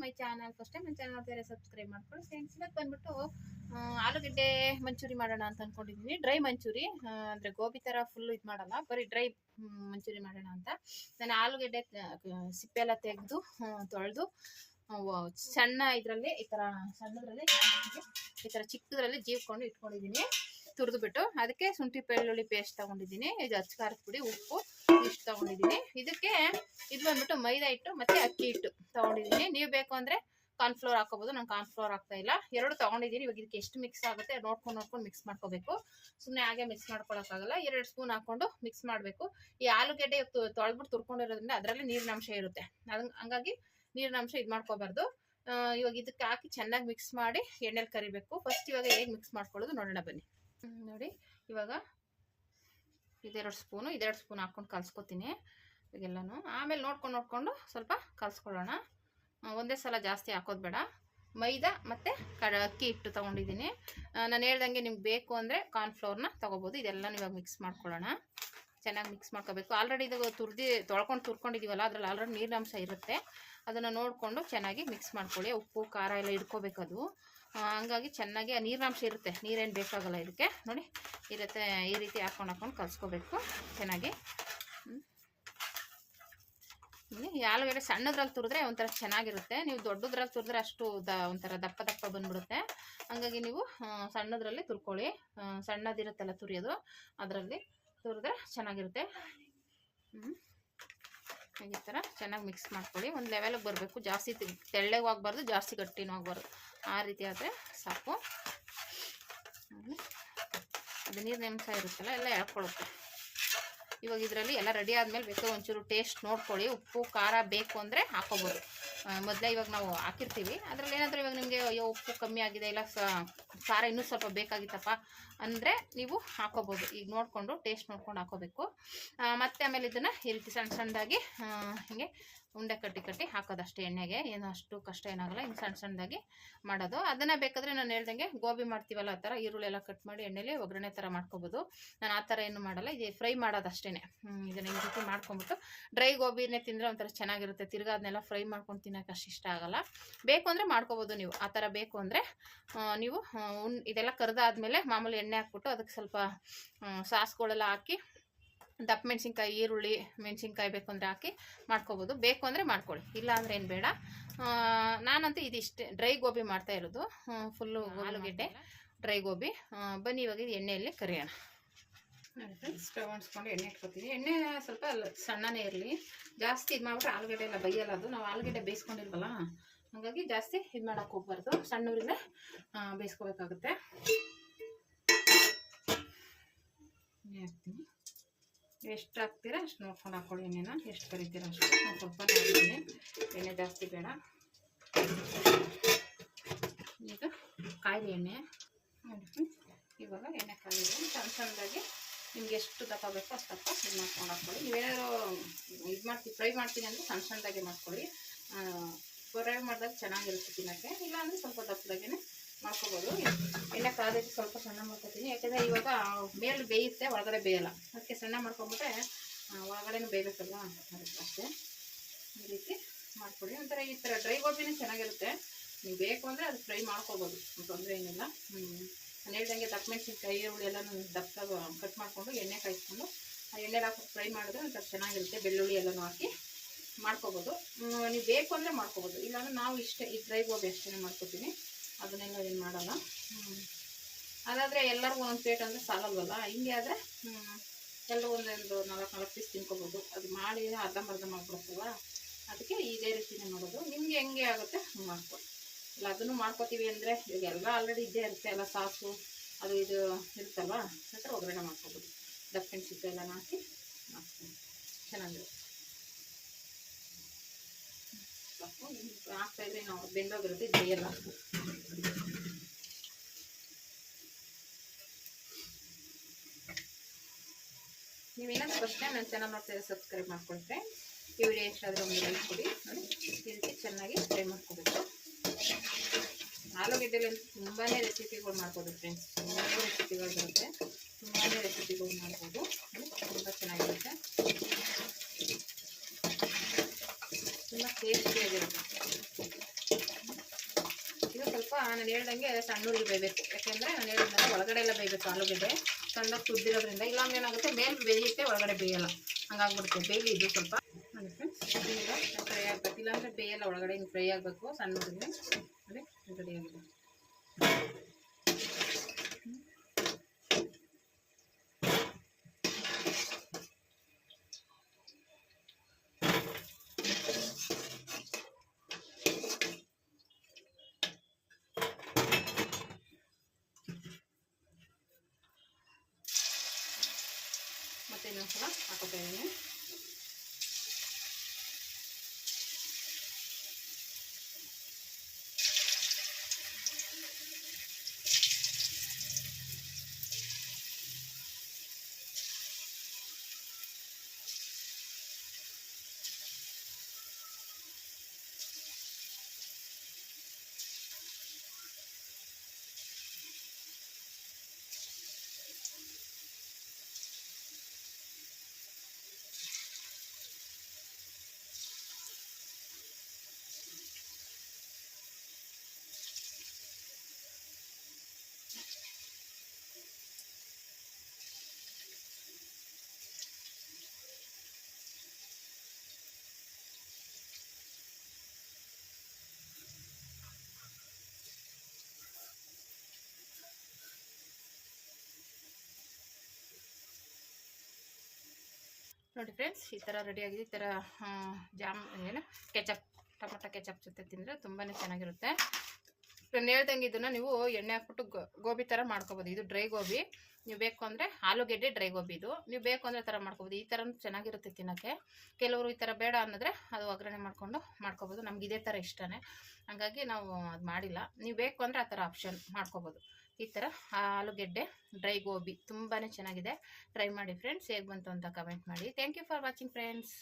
My channel time ನನ್ನ ಬೇರೆ subscribe ಮಾಡ್ಕೊಳ್ಳಿ. ಫ್ರೆಂಡ್ಸ್ ಇವತ್ತು ಬಂದ್ಬಿಟ್ಟು ಆಲೂಗಡ್ಡೆ ಮಂಚೂರಿ ಮಾಡೋಣ ಅಂತ ಅನ್ಕೊಂಡಿದ್ದೀನಿ ಡ್ರೈ ಮಂಚೂರಿ ಅಂದರೆ ಗೋಬಿ ಥರ ಫುಲ್ ಇದು ಮಾಡಲ್ಲ. ಬರೀ ಡ್ರೈ ಮಂಚೂರಿ ಮಾಡೋಣ ಅಂತ. ನಾನು ಆಲೂಗಡ್ಡೆ ಸಿಪ್ಪೆ ಎಲ್ಲ ತೆಗೆದು ತೊಳೆದು ಸಣ್ಣ ಇದರಲ್ಲಿ ಈ ಥರ ಸಣ್ಣದ್ರಲ್ಲಿ ಈ ಥರ ಚಿಕ್ಕದ್ರಲ್ಲಿ ಜೀವ್ಕೊಂಡು ಇಟ್ಕೊಂಡಿದ್ದೀನಿ ತುರಿದು ಬಿಟ್ಟು ಅದಕ್ಕೆ ಶುಂಠಿ ಬೆಳ್ಳುಳ್ಳಿ ಪೇಸ್ಟ್ ತಗೊಂಡಿದ್ದೀನಿ, ಇದು ಅಚ್ಚ ಖಾರದ ಪುಡಿ, ಉಪ್ಪು ಇಷ್ಟು ತಗೊಂಡಿದ್ದೀನಿ. ಇದಕ್ಕೆ ಇದು ಬಂದ್ಬಿಟ್ಟು ಮೈದಾ ಹಿಟ್ಟು ಮತ್ತೆ ಅಕ್ಕಿ ಹಿಟ್ಟು ತಗೊಂಡಿದ್ದೀನಿ. ನೀವು ಬೇಕು ಅಂದ್ರೆ ಕಾರ್ನ್ಫ್ಲೋರ್ ಹಾಕೋಬಹುದು ನಾನು ಕಾರ್ನ್ಫ್ಲೋರ್ ಆಗ್ತಾ ಇಲ್ಲ. ಎರಡು ತಗೊಂಡಿದ್ದೀನಿ, ಇವಾಗ ಇದಕ್ಕೆ ಎಷ್ಟು ಮಿಕ್ಸ್ ಆಗುತ್ತೆ ನೋಡ್ಕೊಂಡು ನೋಡ್ಕೊಂಡು ಮಿಕ್ಸ್ ಮಾಡ್ಕೋಬೇಕು. ಸುಮ್ಮನೆ ಹಾಗೆ ಮಿಕ್ಸ್ ಮಾಡ್ಕೊಳಕ್ಕಾಗಲ್ಲ, ಎರಡು ಸ್ಪೂನ್ ಹಾಕೊಂಡು ಮಿಕ್ಸ್ ಮಾಡಬೇಕು. ಈ ಆಲೂಗೆಡ್ಡೆ ತೊಳೆದ್ಬಿಟ್ಟು ತುರ್ಕೊಂಡಿರೋದ್ರಿಂದ ಅದರಲ್ಲಿ ನೀರಿನ ಅಂಶ ಇರುತ್ತೆ. ಅದ್ ಹಂಗಾಗಿ ನೀರಿನ ಅಂಶ ಇದು ಮಾಡ್ಕೋಬಾರ್ದು. ಇವಾಗ ಇದಕ್ಕೆ ಹಾಕಿ ಚೆನ್ನಾಗಿ ಮಿಕ್ಸ್ ಮಾಡಿ ಎಣ್ಣೆಲಿ ಕರಿಬೇಕು. ಫಸ್ಟ್ ಇವಾಗ ಹೇಗೆ ಮಿಕ್ಸ್ ಮಾಡ್ಕೊಳ್ಳೋದು ನೋಡೋಣ ಬನ್ನಿ. ನೋಡಿ, ಇವಾಗ ಇದೆರಡು ಸ್ಪೂನು, ಇದೆರಡು ಸ್ಪೂನ್ ಹಾಕ್ಕೊಂಡು ಕಲ್ಸ್ಕೊತೀನಿ ಇವಾಗೆಲ್ಲನೂ ಆಮೇಲೆ ನೋಡ್ಕೊಂಡು, ನೋಡಿಕೊಂಡು ಸ್ವಲ್ಪ ಕಲ್ಸ್ಕೊಳ್ಳೋಣ. ಒಂದೇ ಸಲ ಜಾಸ್ತಿ ಹಾಕೋದು ಬೇಡ. ಮೈದಾ ಮತ್ತು ಕಡ ಅಕ್ಕಿ ಹಿಟ್ಟು ತೊಗೊಂಡಿದ್ದೀನಿ. ನಾನು ಹೇಳ್ದಂಗೆ ನಿಮ್ಗೆ ಬೇಕು ಅಂದರೆ ಕಾರ್ನ್ಫ್ಲೋರ್ನ ತೊಗೋಬೋದು. ಇದೆಲ್ಲ ಇವಾಗ ಮಿಕ್ಸ್ ಮಾಡ್ಕೊಳ್ಳೋಣ. ಚೆನ್ನಾಗಿ ಮಿಕ್ಸ್ ಮಾಡ್ಕೋಬೇಕು. ಆಲ್ರೆಡಿ ಇದು ತುರ್ದಿ, ತೊಳ್ಕೊಂಡು ತುರ್ಕೊಂಡಿದ್ದೀವಲ್ಲ ಅದ್ರಲ್ಲಿ ಆಲ್ರೆಡಿ ನೀರಿನಾಂಶ ಇರುತ್ತೆ. ಅದನ್ನು ನೋಡಿಕೊಂಡು ಚೆನ್ನಾಗಿ ಮಿಕ್ಸ್ ಮಾಡ್ಕೊಳ್ಳಿ. ಉಪ್ಪು, ಖಾರ ಎಲ್ಲ ಇಟ್ಕೋಬೇಕದು ಹಂಗಾಗಿ ಚೆನ್ನಾಗಿ ನೀರಿನಾಂಶ ಇರುತ್ತೆ. ನೀರೇನು ಬೇಕಾಗಲ್ಲ ಇದಕ್ಕೆ. ನೋಡಿ ಇರುತ್ತೆ ಈ ರೀತಿ ಹಾಕ್ಕೊಂಡು ಹಾಕೊಂಡು ಕಲ್ಸ್ಕೋಬೇಕು. ಚೆನ್ನಾಗಿ. ಈ ಆಲೂಗಡ್ಡೆ ಸಣ್ಣದ್ರಲ್ಲಿ ತುರಿದ್ರೆ ಒಂಥರ ಚೆನ್ನಾಗಿರುತ್ತೆ. ನೀವು ದೊಡ್ಡದ್ರಲ್ಲಿ ತುರಿದ್ರೆ ಅಷ್ಟು ದ, ಒಂಥರ ದಪ್ಪ ದಪ್ಪ ಬಂದ್ಬಿಡುತ್ತೆ. ಹಂಗಾಗಿ ನೀವು ಸಣ್ಣದ್ರಲ್ಲಿ ತುರ್ಕೊಳ್ಳಿ. ಸಣ್ಣದಿರುತ್ತಲ್ಲ ತುರಿಯೋದು. ಅದರಲ್ಲಿ ತುರಿದ್ರೆ ಚೆನ್ನಾಗಿರುತ್ತೆ. ಹ್ಞೂ ಈ ಥರ ಚೆನ್ನಾಗಿ ಮಿಕ್ಸ್ ಮಾಡ್ಕೊಳ್ಳಿ. ಒಂದು ಲೆವೆಲಿಗೆ ಬರಬೇಕು. ಜಾಸ್ತಿ ತೆಳ್ಳಗೆ ತೆಳ್ಳಗೂ ಆಗಬಾರ್ದು, ಜಾಸ್ತಿ ಗಟ್ಟಿನೂ ಆಗಬಾರ್ದು. ಆ ರೀತಿ ಆದರೆ ಸಾಕು. ಅದು ನೀರು ಅಂಶ ಇರುತ್ತಲ್ಲ, ಎಲ್ಲ ಎಳ್ಕೊಳ್ಳುತ್ತೆ ಇವಾಗ ಇದರಲ್ಲಿ ಎಲ್ಲ ರೆಡಿ ಆದಮೇಲೆ ಬೇಕು ಒಂಚೂರು ಟೇಸ್ಟ್ ನೋಡ್ಕೊಳ್ಳಿ. ಉಪ್ಪು, ಖಾರ ಬೇಕು ಅಂದರೆ ಹಾಕೋಬೋದು ಮೊದಲೇ ಇವಾಗ ನಾವು ಹಾಕಿರ್ತೀವಿ. ಅದರಲ್ಲಿ ಏನಾದರೂ ಇವಾಗ ನಿಮಗೆ, ಅಯ್ಯೋ, ಉಪ್ಪು ಕಮ್ಮಿ ಆಗಿದೆ, ಇಲ್ಲ ಸಾರ ಇನ್ನೂ ಸ್ವಲ್ಪ ಬೇಕಾಗಿತ್ತಪ್ಪ ಅಂದರೆ ನೀವು ಹಾಕೋಬೋದು. ಈಗ ನೋಡಿಕೊಂಡು ಟೇಸ್ಟ್ ನೋಡ್ಕೊಂಡು ಹಾಕೋಬೇಕು. ಮತ್ತೆ ಆಮೇಲೆ ಇದನ್ನು ಈ ರೀತಿ ಸಣ್ಣ ಸಣ್ಣದಾಗಿ ಹಿಂಗೆ ಉಂಡೆ ಕಟ್ಟಿ ಕಟ್ಟಿ ಹಾಕೋದಷ್ಟೇ ಎಣ್ಣೆಗೆ. ಏನು ಅಷ್ಟು ಕಷ್ಟ ಏನಾಗಲ್ಲ, ಇನ್ನು ಸಣ್ಣ ಸಣ್ಣದಾಗಿ ಮಾಡೋದು. ಅದನ್ನು ಬೇಕಾದರೆ ನಾನು ಹೇಳ್ದಂಗೆ ಗೋಬಿ ಮಾಡ್ತೀವಲ್ಲ ಆ ಥರ ಈರುಳ್ಳಿ ಎಲ್ಲ ಕಟ್ ಮಾಡಿ ಎಣ್ಣೆಲಿ ಒಗ್ಗರಣೆ ಥರ ಮಾಡ್ಕೊಬೋದು. ನಾನು ಆ ಥರ ಏನು ಮಾಡಲ್ಲ, ಇದು ಫ್ರೈ ಮಾಡೋದು ಅಷ್ಟೇ ಇದನ್ನು ಈ ರೀತಿ ಮಾಡ್ಕೊಂಬಿಟ್ಟು ಡ್ರೈ ಗೋಬಿನೇ ತಿಂದರೆ ಒಂಥರ ಚೆನ್ನಾಗಿರುತ್ತೆ. ತಿರ್ಗಾ ಅದನ್ನೆಲ್ಲ ಫ್ರೈ ಮಾಡ್ಕೊಂಡು ತಿನ್ನೋಕೆ ಅಷ್ಟು ಇಷ್ಟ ಆಗಲ್ಲ. ಬೇಕು ಅಂದರೆ ಮಾಡ್ಕೋಬೋದು ನೀವು. ಆ ಥರ ಬೇಕು ಅಂದರೆ ನೀವು ಇದೆಲ್ಲ ಕರೆದಾದ್ಮೇಲೆ ಮಾಮೂಲಿ ಎಣ್ಣೆ ಹಾಕ್ಬಿಟ್ಟು ಅದಕ್ಕೆ ಸ್ವಲ್ಪ ಸಾಸ್ಗಳೆಲ್ಲ ಹಾಕಿ ದಪ್ಪ ಮೆಣಸಿನ್ಕಾಯಿ ಈರುಳ್ಳಿ ಮೆಣಸಿನ್ಕಾಯಿ ಬೇಕು ಅಂದರೆ ಹಾಕಿ ಮಾಡ್ಕೋಬೋದು. ಬೇಕು ಅಂದರೆ ಮಾಡ್ಕೊಳ್ಳಿ ಇಲ್ಲ ಅಂದರೆ ಏನು ಬೇಡ. ನಾನಂತೂ ಇದಿಷ್ಟೇ ಡ್ರೈ ಗೋಬಿ ಮಾಡ್ತಾ ಇರೋದು. ಫುಲ್ಲು ಆಲೂಗೆಡ್ಡೆ ಡ್ರೈ ಗೋಬಿ. ಬನ್ನಿ ಇವಾಗ ಇದು ಎಣ್ಣೆಯಲ್ಲಿ ಕರಿಯೋಣ. ಸ್ಟವ್ ಅಂಟಿಸ್ಕೊಂಡು ಎಣ್ಣೆ ಇಟ್ಕೊತೀನಿ. ಎಣ್ಣೆ ಸ್ವಲ್ಪ ಸಣ್ಣನೇ ಇರಲಿ. ಜಾಸ್ತಿ ಇದು ಮಾಡಿಬಿಟ್ರೆ ಆಲೂಗಡ್ಡೆ ಎಲ್ಲ ಬೈಯಲ್ಲ ಅದು. ನಾವು ಆಲೂಗಡ್ಡೆ ಬೇಯಿಸ್ಕೊಂಡಿಲ್ವಲ್ಲ ಹಾಗಾಗಿ ಜಾಸ್ತಿ ಇದು ಮಾಡೋಕೆ ಹೋಗ್ಬಾರ್ದು. ಸಣ್ಣೂರಿಂದ ಬೇಯಿಸ್ಕೋಬೇಕಾಗುತ್ತೆ. ಹಾಕ್ತೀನಿ. ಎಷ್ಟು ಹಾಕ್ತೀರಾ ಅಷ್ಟು ನೋಡ್ಕೊಂಡು ಹಾಕೊಳ್ಳಿ ಎಣ್ಣೆನ ಎಷ್ಟು ಕರಿತೀರ ಅಷ್ಟು? ನಾನು ಸ್ವಲ್ಪ ಹಾಕ್ತೀನಿ ಎಣ್ಣೆ ಜಾಸ್ತಿ ಬೇಡ. ಈಗ ಕಾಯಿಲೆ ಎಣ್ಣೆ. ಇವಾಗ ಎಣ್ಣೆ ಕಾಯಿದೆ. ಸಣ್ಣ ಸಣ್ಣದಾಗಿ ನಿಮ್ಗೆ ಎಷ್ಟು ದಪ್ಪ ಬೇಕೋ ಅಷ್ಟು ದಪ್ಪ ಇದು ಮಾಡ್ಕೊಂಡು ಹಾಕ್ಕೊಳ್ಳಿ ನೀವೇನಾದ್ರು ಇದು ಮಾಡ್ತೀವಿ ಫ್ರೈ ಮಾಡ್ತೀನಿ ಅಂದರೆ ಸಣ್ಣ ಸಣ್ಣದಾಗೆ ಮಾಡ್ಕೊಳ್ಳಿ. ಫ್ರೈ ಮಾಡಿದಾಗ ಚೆನ್ನಾಗಿರುತ್ತೆ ತಿನ್ನೋಕ್ಕೆ. ಇಲ್ಲ ಅಂದರೆ ಸ್ವಲ್ಪ ದಪ್ಪದಾಗೇ ಮಾಡ್ಕೋಬೋದು. ಎಣ್ಣೆ ಕಾದಕ್ಕೆ ಸ್ವಲ್ಪ ಸಣ್ಣ ಮಾಡ್ಕೊತೀನಿ. ಯಾಕೆಂದರೆ ಇವಾಗ ಮೇಲೆ ಬೇಯುತ್ತೆ, ಒಳಗಡೆ ಬೇಯಲ್ಲ. ಅದಕ್ಕೆ ಸಣ್ಣ ಮಾಡ್ಕೊಂಬಿಟ್ರೆ ಒಳಗಡೆನೂ ಬೇಯಬೇಕಲ್ಲ ಅದಕ್ಕೆ ಅಷ್ಟೇ. ಈ ರೀತಿ ಮಾಡ್ಕೊಳ್ಳಿ. ಒಂಥರ ಈ ಥರ ಡ್ರೈ ಗೋಬಿನೇ ಚೆನ್ನಾಗಿರುತ್ತೆ. ನೀವು ಬೇಕು ಅಂದರೆ ಅದು ಫ್ರೈ ಮಾಡ್ಕೋಬೋದು. ತೊಂದರೆ ಏನಿಲ್ಲ. ನಾನು ಹೇಳ್ದಂಗೆ ದಪ್ಪ ಮೆಣಸಿನ್ಕಾಯಿ ಈರುಳ್ಳಿ ಎಲ್ಲ ದಪ್ಪ ಕಟ್ ಮಾಡಿಕೊಂಡು ಎಣ್ಣೆ ಕಾಯಿಸ್ಕೊಂಡು, ಆ ಎಣ್ಣೆ ಹಾಕಿ ಫ್ರೈ ಮಾಡಿದ್ರೆ ಒಂಥರ ಚೆನ್ನಾಗಿರುತ್ತೆ. ಬೆಳ್ಳುಳ್ಳಿ ಎಲ್ಲನೂ ಹಾಕಿ ಮಾಡ್ಕೋಬೋದು. ನೀವು ಬೇಕು ಅಂದರೆ ಮಾಡ್ಕೋಬೋದು. ಇಲ್ಲಾಂದ್ರೆ ನಾವು ಇಷ್ಟೇ ಈ ಡ್ರೈ ಗೋಬಿ ಅಷ್ಟೇ ಮಾಡ್ಕೋತೀನಿ ಅದನ್ನೆಲ್ಲ ಏನು ಮಾಡಲ್ಲ. ಹ್ಞೂ ಅದಾದರೆ ಎಲ್ಲರಿಗೂ ಒಂದು ಪ್ಲೇಟ್ ಅಂದರೆ ಸಾಲಲ್ವಲ್ಲ? ಹಿಂಗೆ ಆದರೆ ಎಲ್ಲರೂ ಒಂದೊಂದು ನಾಲ್ಕು ನಾಲ್ಕು ಪೀಸ್ ತಿನ್ಕೋಬೋದು. ಅದು ಮಾಡಿ ಅರ್ಧಂಬರ್ಧ ಮಾಡ್ಕೊಡ್ತೀವ ಅದಕ್ಕೆ ಇದೇ ರೀತಿನೇ ಮಾಡೋದು. ನಿಮಗೆ ಹೆಂಗೆ ಆಗುತ್ತೆ ಹಂಗೆ ಮಾಡ್ಕೊಡಿ. ಇಲ್ಲ ಅದನ್ನು ಮಾಡ್ಕೋತೀವಿ ಅಂದರೆ ಈಗ ಎಲ್ಲ ಆಲ್ರೆಡಿ ಇದ್ದೇ ಇರುತ್ತೆ ಎಲ್ಲ ಸಾಸು ಅದು ಇದು ಇರುತ್ತಲ್ವ? ಥರ ಒಗ್ಗರಣೆ ಮಾಡ್ಕೋಬೋದು. ದಪ್ಪಿನ ಸಿಪ್ಪೆ ಎಲ್ಲ ಹಾಕಿ ಮಾಡ್ತೀನಿ ಚೆನ್ನಾಗಿರುತ್ತೆ. ಸಾಕು ಹಾಕ್ತಾ ಇದ್ರೆ ನಾವು ಬೆಂದೋಗಿರುತ್ತೆ ಬೇಯಲ್ಲ. ನೀವೇನಾದ್ರೂ ಫಸ್ಟ್ ಟೈಮ್ ನನ್ನ ಚಾನಲ್ ನೋಡ್ತಾ ಸಬ್ಸ್ಕ್ರೈಬ್ ಮಾಡ್ಕೊಳ್ರೆ ಈ ವಿಡಿಯೋ ಇಷ್ಟ ಒಂದು ಲೈಕ್ ಕೊಡಿ. ನೋಡಿ ಈ ಚೆನ್ನಾಗಿ ಫ್ರೈ ಮಾಡ್ಕೋಬೇಕು. ಆಲೂಗೆಡ್ಡೆಲಿ ತುಂಬಾ ರೆಸಿಪಿಗಳು ಮಾಡ್ಬೋದು ಫ್ರೆಂಡ್ಸ್ ತುಂಬಾ ರೆಸಿಪಿಗಳು ಬರುತ್ತೆ. ತುಂಬಾ ರೆಸಿಪಿಗಳು ಮಾಡ್ಬೋದು. ನೋಡಿ, ತುಂಬ ಟೇಸ್ಟಿಯಾಗಿರುತ್ತೆ ಇದು ಸ್ವಲ್ಪ ನಾನು ಹೇಳ್ದಂಗೆ ಸಣ್ಣೂರಿಗೆ ಬೇಯಬೇಕು ಯಾಕೆಂದರೆ ನಾನು ಹೇಳಿದ್ನಲ್ಲ ಒಳಗಡೆ ಎಲ್ಲ ಬೇಯಬೇಕು ಆಲೂಗಡ್ಡೆ ಸಣ್ಣಗೆ ತುದ್ದಿರೋದ್ರಿಂದ ಇಲ್ಲಾಂದ್ರೆ ಏನಾಗುತ್ತೆ ಮೇಲೆ ಬೇಯುತ್ತೆ ಒಳಗಡೆ ಬೇಯಲ್ಲ ಹಂಗಾಗ್ಬಿಡುತ್ತೆ ಬೇಯಲಿ ಇದು ಸ್ವಲ್ಪ ಈಗ ಫ್ರೈ ಆಗಬೇಕು ಇಲ್ಲಾಂದರೆ ಬೇಯಲ್ಲ ಒಳಗಡೆ ಹಿಂಗೆ ಫ್ರೈ ಆಗಬೇಕು ಸಣ್ಣ ಹುಡುಗಿ ಅದೇ ರೆಡಿ ಆಗಿದೆ ಮತ್ತೆ ಇನ್ನೊಂದು ಸಲ ನೋಡಿ ಫ್ರೆಂಡ್ಸ್ ಈ ಥರ ರೆಡಿ ಆಗಿದೆ ಈ ಥರ ಜಾಮ್ ಏನು ಕೆಚಪ್ ಟೊಮೊಟೊ ಕೆಚಪ್ ಜೊತೆ ತಿಂದರೆ ತುಂಬಾ ಚೆನ್ನಾಗಿರುತ್ತೆ. ನಾನು ಹೇಳ್ದಂಗೆ ಇದನ್ನು ನೀವು ಎಣ್ಣೆ ಹಾಕ್ಬಿಟ್ಟು ಗೋಬಿ ಥರ ಮಾಡ್ಕೋಬೋದು. ಇದು ಡ್ರೈ ಗೋಬಿ. ನೀವು ಬೇಕು ಅಂದರೆ ಆಲೂಗೆಡ್ಡೆ ಡ್ರೈ ಗೋಬಿ ಇದು. ನೀವು ಬೇಕು ಅಂದರೆ ಥರ ಮಾಡ್ಕೋಬೋದು. ಈ ಥರನೂ ಚೆನ್ನಾಗಿರುತ್ತೆ ತಿನ್ನೋಕ್ಕೆ. ಕೆಲವರು ಈ ಥರ ಬೇಡ ಅನ್ನೋದ್ರೆ ಅದು ಒಗ್ಗರಣೆ ಮಾಡಿಕೊಂಡು ಮಾಡ್ಕೋಬೋದು. ನಮ್ಗೆ ಇದೇ ಥರ ಇಷ್ಟನೇ. ಹಾಗಾಗಿ ನಾವು ಅದು ಮಾಡಿಲ್ಲ. ನೀವು ಬೇಕು ಅಂದರೆ ಆ ಥರ ಆಪ್ಷನ್ ಮಾಡ್ಕೊಬೋದು. ಈ ಥರ ಆಲೂಗೆಡ್ಡೆ ಡ್ರೈ ಗೋಬಿ ತುಂಬಾ ಚೆನ್ನಾಗಿದೆ. ಟ್ರೈ ಮಾಡಿ ಫ್ರೆಂಡ್ಸ್ ಹೇಗೆ ಬಂತು ಅಂತ ಕಮೆಂಟ್ ಮಾಡಿ. Thank you for watching friends